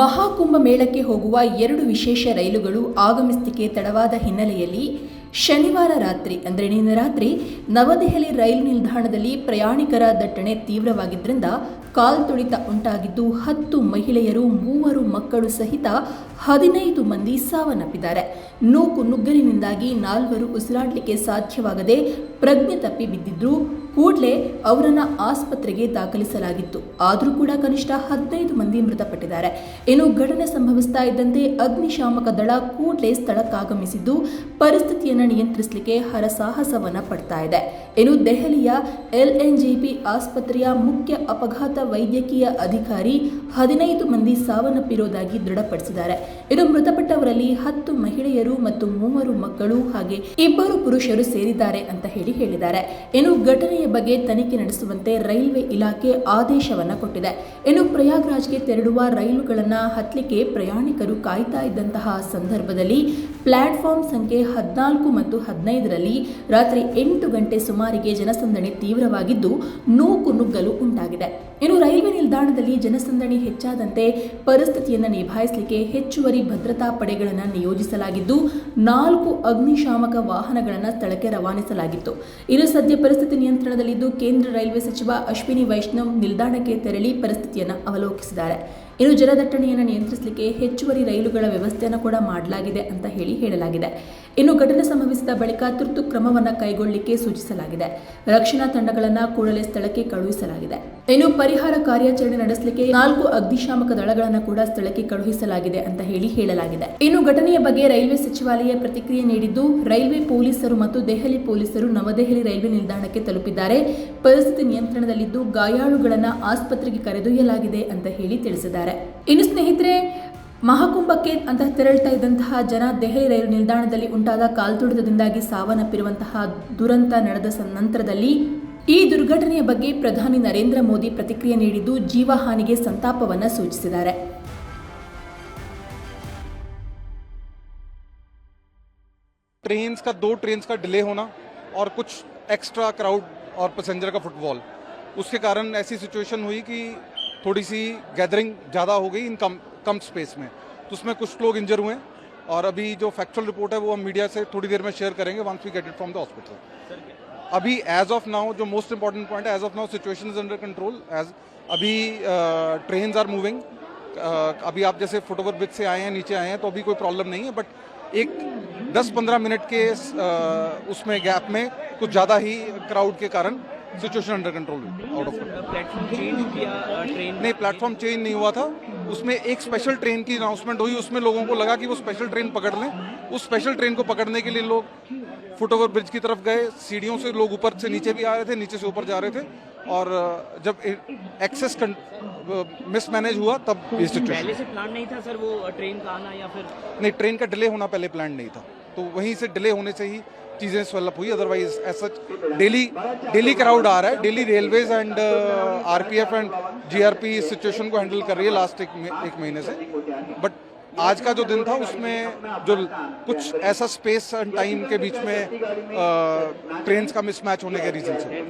ಮಹಾಕುಂಭ ಮೇಳಕ್ಕೆ ಹೋಗುವ ಎರಡು ವಿಶೇಷ ರೈಲುಗಳು ಆಗಮಿಸಲಿಕ್ಕೆ ತಡವಾದ ಹಿನ್ನೆಲೆಯಲ್ಲಿ ಶನಿವಾರ ರಾತ್ರಿ, ಅಂದರೆ ನಿನ್ನೆ ರಾತ್ರಿ ನವದೆಹಲಿ ರೈಲು ನಿಲ್ದಾಣದಲ್ಲಿ ಪ್ರಯಾಣಿಕರ ದಟ್ಟಣೆ ತೀವ್ರವಾಗಿದ್ದರಿಂದ ಕಾಲ್ತುಳಿತ ಉಂಟಾಗಿದ್ದು ಹತ್ತು ಮಹಿಳೆಯರು, ಮೂವರು ಮಕ್ಕಳು ಸಹಿತ ಹದಿನೈದು ಮಂದಿ ಸಾವನ್ನಪ್ಪಿದ್ದಾರೆ. ನೂಕು ನುಗ್ಗಲಿನಿಂದಾಗಿ ನಾಲ್ವರು ಉಸಿರಾಡಲಿಕ್ಕೆ ಸಾಧ್ಯವಾಗದೆ ಪ್ರಜ್ಞೆ ತಪ್ಪಿ ಬಿದ್ದಿದ್ರು ಕೂಡಲೇ ಅವರನ್ನು ಆಸ್ಪತ್ರೆಗೆ ದಾಖಲಿಸಲಾಗಿತ್ತು. ಆದರೂ ಕೂಡ ಕನಿಷ್ಠ ಹದಿನೈದು ಮಂದಿ ಮೃತಪಟ್ಟಿದ್ದಾರೆ. ಇನ್ನು ಘಟನೆ ಸಂಭವಿಸ್ತಾ ಇದ್ದಂತೆ ಅಗ್ನಿಶಾಮಕ ದಳ ಕೂಡಲೇ ಸ್ಥಳಕ್ಕಾಗಮಿಸಿದ್ದು ಪರಿಸ್ಥಿತಿಯನ್ನು ನಿಯಂತ್ರಿಸಲಿಕ್ಕೆ ಹರಸಾಹಸವನ್ನ ಪಡ್ತಾ ಇದೆ. ಇನ್ನು ದೆಹಲಿಯ ಎಲ್ಎನ್ಜಿಪಿ ಆಸ್ಪತ್ರೆಯ ಮುಖ್ಯ ಅಪಘಾತ ವೈದ್ಯಕೀಯ ಅಧಿಕಾರಿ ಹದಿನೈದು ಮಂದಿ ಸಾವನ್ನಪ್ಪಿರೋದಾಗಿ ದೃಢಪಡಿಸಿದ್ದಾರೆ. ಇನ್ನು ಮೃತಪಟ್ಟವರಲ್ಲಿ ಹತ್ತು ಮಹಿಳೆಯರು ಮತ್ತು ಮೂವರು ಮಕ್ಕಳು ಹಾಗೆ ಇಬ್ಬರು ಪುರುಷರು ಸೇರಿದ್ದಾರೆ ಅಂತ ಹೇಳಿ ಹೇಳಿದ್ದಾರೆ. ಇನ್ನು ಘಟನೆಯ ಬಗ್ಗೆ ತನಿಖೆ ನಡೆಸುವಂತೆ ರೈಲ್ವೆ ಇಲಾಖೆ ಆದೇಶವನ್ನ ಕೊಟ್ಟಿದೆ. ಇನ್ನು ಪ್ರಯಾಗ್ರಾಜ್ಗೆ ತೆರಳುವ ರೈಲುಗಳನ್ನ ಹತ್ತಲಿಕ್ಕೆ ಪ್ರಯಾಣಿಕರು ಕಾಯ್ತಾ ಇದ್ದಂತಹ ಸಂದರ್ಭದಲ್ಲಿ ಪ್ಲಾಟ್ಫಾರ್ಮ್ ಸಂಖ್ಯೆ ಹದಿನಾಲ್ಕು ಮತ್ತು ಹದಿನೈದರಲ್ಲಿ ರಾತ್ರಿ ಎಂಟು ಗಂಟೆ ಸುಮಾರಿಗೆ ಜನಸಂದಣಿ ತೀವ್ರವಾಗಿದ್ದು ನೂಕು ನುಗ್ಗಲು ಉಂಟಾಗಿದೆ. ಇನ್ನು ರೈಲ್ವೆ ನಿಲ್ದಾಣದಲ್ಲಿ ಜನಸಂದಣಿ ಹೆಚ್ಚಾದಂತೆ ಪರಿಸ್ಥಿತಿಯನ್ನು ನಿಭಾಯಿಸಲಿಕ್ಕೆ ಹೆಚ್ಚುವರಿ ಭದ್ರತಾ ಪಡೆಗಳನ್ನು ನಿಯೋಜಿಸಲಾಗಿದ್ದು ನಾಲ್ಕು ಅಗ್ನಿಶಾಮಕ ವಾಹನಗಳನ್ನು ಸ್ಥಳಕ್ಕೆ ರವಾನಿಸಲಾಗಿತ್ತು. ಇನ್ನು ಸದ್ಯ ಪರಿಸ್ಥಿತಿ ನಿಯಂತ್ರಣದಲ್ಲಿದ್ದು ಕೇಂದ್ರ ರೈಲ್ವೆ ಸಚಿವ ಅಶ್ವಿನಿ ವೈಷ್ಣವ್ ನಿಲ್ದಾಣಕ್ಕೆ ತೆರಳಿ ಪರಿಸ್ಥಿತಿಯನ್ನು ಅವಲೋಕಿಸಿದ್ದಾರೆ. ಇನ್ನು ಜನದಟ್ಟಣೆಯನ್ನು ನಿಯಂತ್ರಿಸಲಿಕ್ಕೆ ಹೆಚ್ಚುವರಿ ರೈಲುಗಳ ವ್ಯವಸ್ಥೆಯನ್ನು ಕೂಡ ಮಾಡಲಾಗಿದೆ ಅಂತ ಹೇಳಿ ಹೇಳಲಾಗಿದೆ. ಇನ್ನು ಘಟನೆ ಸಂಭವಿಸಿದ ಬಳಿಕ ತುರ್ತು ಕ್ರಮವನ್ನು ಕೈಗೊಳ್ಳಲಿಕ್ಕೆ ಸೂಚಿಸಲಾಗಿದೆ. ರಕ್ಷಣಾ ತಂಡಗಳನ್ನು ಕೂಡಲೇ ಸ್ಥಳಕ್ಕೆ ಕಳುಹಿಸಲಾಗಿದೆ. ಇನ್ನು ಪರಿಹಾರ ಕಾರ್ಯಾಚರಣೆ ನಡೆಸಲಿಕ್ಕೆ ನಾಲ್ಕು ಅಗ್ನಿಶಾಮಕ ದಳಗಳನ್ನು ಕೂಡ ಸ್ಥಳಕ್ಕೆ ಕಳುಹಿಸಲಾಗಿದೆ ಅಂತ ಹೇಳಿ ಹೇಳಲಾಗಿದೆ. ಇನ್ನು ಘಟನೆಯ ಬಗ್ಗೆ ರೈಲ್ವೆ ಸಚಿವಾಲಯ ಪ್ರತಿಕ್ರಿಯೆ ನೀಡಿದ್ದು, ರೈಲ್ವೆ ಪೊಲೀಸರು ಮತ್ತು ದೆಹಲಿ ಪೊಲೀಸರು ನವದೆಹಲಿ ರೈಲ್ವೆ ನಿಲ್ದಾಣಕ್ಕೆ ತಲುಪಿದ್ದಾರೆ. ಪರಿಸ್ಥಿತಿ ನಿಯಂತ್ರಣದಲ್ಲಿದ್ದು ಗಾಯಾಳುಗಳನ್ನು ಆಸ್ಪತ್ರೆಗೆ ಕರೆದೊಯ್ಯಲಾಗಿದೆ ಅಂತ ಹೇಳಿ ತಿಳಿಸಿದ್ದಾರೆ. ಇನ್ನು ಸ್ನೇಹಿತರೆ, ಮಹಾಕುಂಭಕ್ಕೆ ಅಂತ ತೆರಳ್ತಾ ಇದ್ದಂತಹ ಜನ ದೆಹಲಿ ರೈಲು ನಿಲ್ದಾಣದಲ್ಲಿ ಉಂಟಾದ ಕಾಲ್ತುಳಿತದಿಂದಾಗಿ ಸಾವನ್ನಪ್ಪಿರುವಂತಹ ದುರಂತ ನಡೆದ ನಂತರದಲ್ಲಿ ಈ ದುರ್ಘಟನೆಯ ಬಗ್ಗೆ ಪ್ರಧಾನಿ ನರೇಂದ್ರ ಮೋದಿ ಪ್ರತಿಕ್ರಿಯೆ ನೀಡಿದ್ದು ಜೀವಹಾನಿಗೆ ಸಂತಾಪವನ್ನು ಸೂಚಿಸಿದ್ದಾರೆ ट्रेन्स का दो ट्रेन्स का डिले होना और कुछ एक्स्ट्रा क्राउड और पैसेंजर का फुटबॉल उसके कारण ऐसी सिचुएशन हुई कि थोड़ी सी गैदरिंग ज़्यादा हो गई इन कम कम स्पेस में तो उसमें कुछ लोग इंजर हुए और अभी जो फैक्चुअल रिपोर्ट है वो हम मीडिया से थोड़ी देर में शेयर करेंगे once we get it from the hospital अभी एज ऑफ़ नाउ जो मोस्ट इंपॉर्टेंट पॉइंट है as of now situation is under control as अभी ट्रेन आर मूविंग अभी आप जैसे फुटओवर ब्रिज से आए हैं नीचे आए हैं तो अभी कोई प्रॉब्लम नहीं है बट एक 10-15 मिनट के अ, उसमें गैप में कुछ ज़्यादा ही क्राउड के कारण situation under control out of platform change किया ट्रेन नहीं प्लेटफॉर्म चेंज नहीं हुआ था। उसमें एक स्पेशल ट्रेन की अनाउंसमेंट हुई उसमें लोगों को लगा कि वो स्पेशल ट्रेन पकड़ लें। उस स्पेशल ट्रेन को पकड़ने के लिए लोग फुट ओवर ब्रिज की तरफ़ गए। सीढ़ियों से लोग ऊपर से नीचे भी आ रहे थे नीचे से ऊपर जा रहे थे। और जब एक्सेस मिसमैनेज हुआ तब पहले से प्लान नहीं था सर वो ट्रेन का आना या फिर नहीं ट्रेन का डिले होना पहले प्लान नहीं था। तो वहीं से डिले होने से ही चीज़ें स्वेलअप हुई अदरवाइज़ ऐसा डेली डेली क्राउड आ रहा है daily railways and RPF and GRP situation को हैंडल कर रही है लास्ट एक, एक महीने से। बट आज का जो दिन था उसमें जो कुछ ऐसा स्पेस एंड टाइम के बीच में ट्रेन का मिसमैच होने के रीजन से